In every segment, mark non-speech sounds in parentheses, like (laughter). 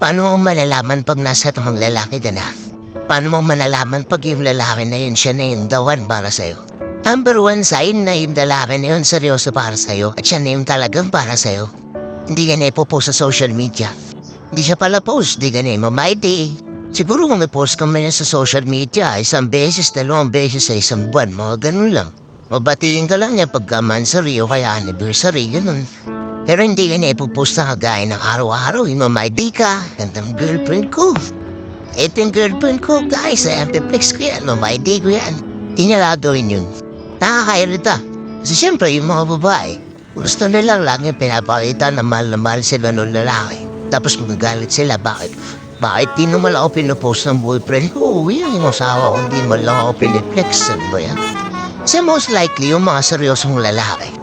Paano mo malalaman pag nasa tamang lalaki ka na? Paano mo malalaman pag yung lalaki na yun siya na yung one para sa'yo? Number one sign na yung lalaki na yun seryoso para sa'yo at siya na yung talagang para sa'yo. Hindi ka na ipopost sa social media. Hindi siya pala post, di ka na mamaiti. Siguro kung may post ka man sa social media, isang beses, dalawang beses sa isang buwan, mga ganun lang. Mabatiin ka lang niya pagka mansary o kaya anniversary, ganun. Pero hindi ka na ipopost na kagaya ng araw-araw, yung mamaiti ka, gandang girlfriend ko. Ito yung girlfriend ko, guys, ay antiplex ko yan, mamaiti ko yan. Niya gagawin yun. Nakakairita. Kasi siyempre, yung mga babae, gusto nilang lagi pinapakita na mahal na mahal sila ng lalaki. Tapos magagalit sila, bakit? Bakit di naman ako pinopost ng boyfriend ko? Uwi ang asawa ko, hindi man lang ako piniplex. Ano ba yan? Kasi most likely, yung mga seryosong lalaki,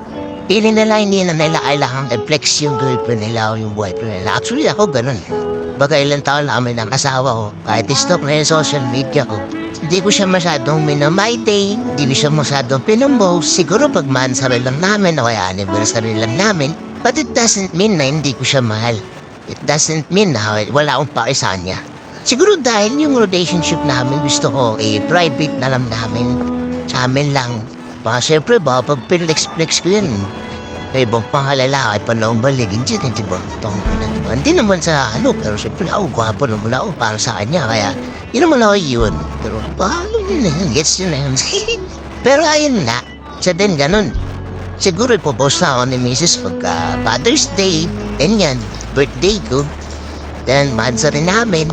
Pili nila hindi na nila kailangan i-flex yung girlfriend nila o yung boyfriend nila. Actually, ako ganun. Baga ilang taon na kami ng asawa ko. Kahit stop na yung social media ko. Hindi ko siya masyadong minamaite. Hindi ko siya masyadong pinambost. Siguro pag mansari lang namin o kaya anniversary lang namin. But it doesn't mean na hindi ko siya mahal. It doesn't mean na wala akong pake sa kanya. Siguro dahil yung relationship namin gusto ko eh private na lang namin. Sa amin lang. Baka siyempre ba pag pinlex-flex ko yun. May ibang pangalala ay panahon baligin dyan, hindi ba? Itong diba? Hindi naman sa ano, pero siyempre ako, gwapo naman ako para sa kanya, kaya yun naman ako yun. Pero paano yun na yun, gets yun na yun. (laughs) pero ayun na, siya din ganun. Siguro ipopost na ako ni Mrs. pagka Father's Day, ganyan, birthday ko. Then, mansa rin namin.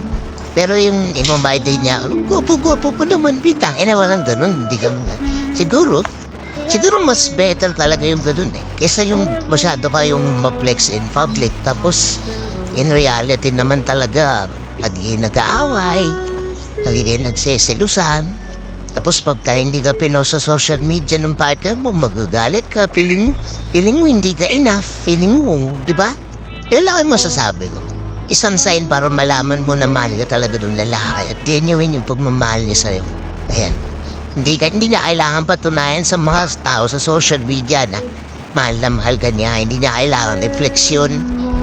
Pero yung birthday niya, gwapo-gwapo pa naman, bitang. Eh, na walang ganun, hindi ka Siguro, siguro mas better talaga yung ganun eh. Kesa yung masyado ka yung ma-flex in public. Tapos, in reality naman talaga, lagi nag-aaway, lagi nagseselusan. Tapos pagka hindi ka pinost sa social media ng partner mo, magagalit ka. Feeling, feeling mo hindi ka enough. Feeling mo, di ba? Yan lang ang masasabi ko. Isang sign para malaman mo na mahal ka talaga ng lalaki at genuine yung pagmamahal niya sa'yo. Ayan. Hindi hindi niya kailangan patunayan sa mga tao sa social media na mahal na mahal ka niya. Hindi niya kailangan refleksyon.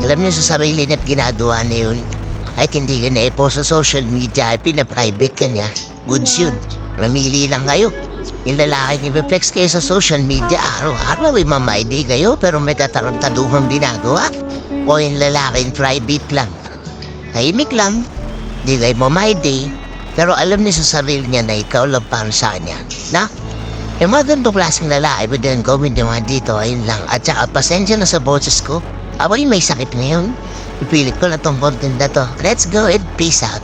Alam niyo sa sarili niya at ginagawa niya yun. Kahit hindi ka na-post sa social media ay pinaprivate ka niya. Goods yun. Mamili lang kayo. Yung lalaki i-reflex kayo sa social media, araw-araw ay mamaidi kayo pero may katarantaduhang ginagawa. O yung lalaki private lang. Tahimik lang. Di kayo mamaidi. Pero alam niya sa sarili niya na ikaw lang para sa kanya. Na? Yung mga ganito klaseng lalaki, but then gawin naman dito, ayun lang. At saka, pasensya na sa boses ko. Ako'y may sakit ngayon. Ipilit ko na tong content na to. Let's go and peace out.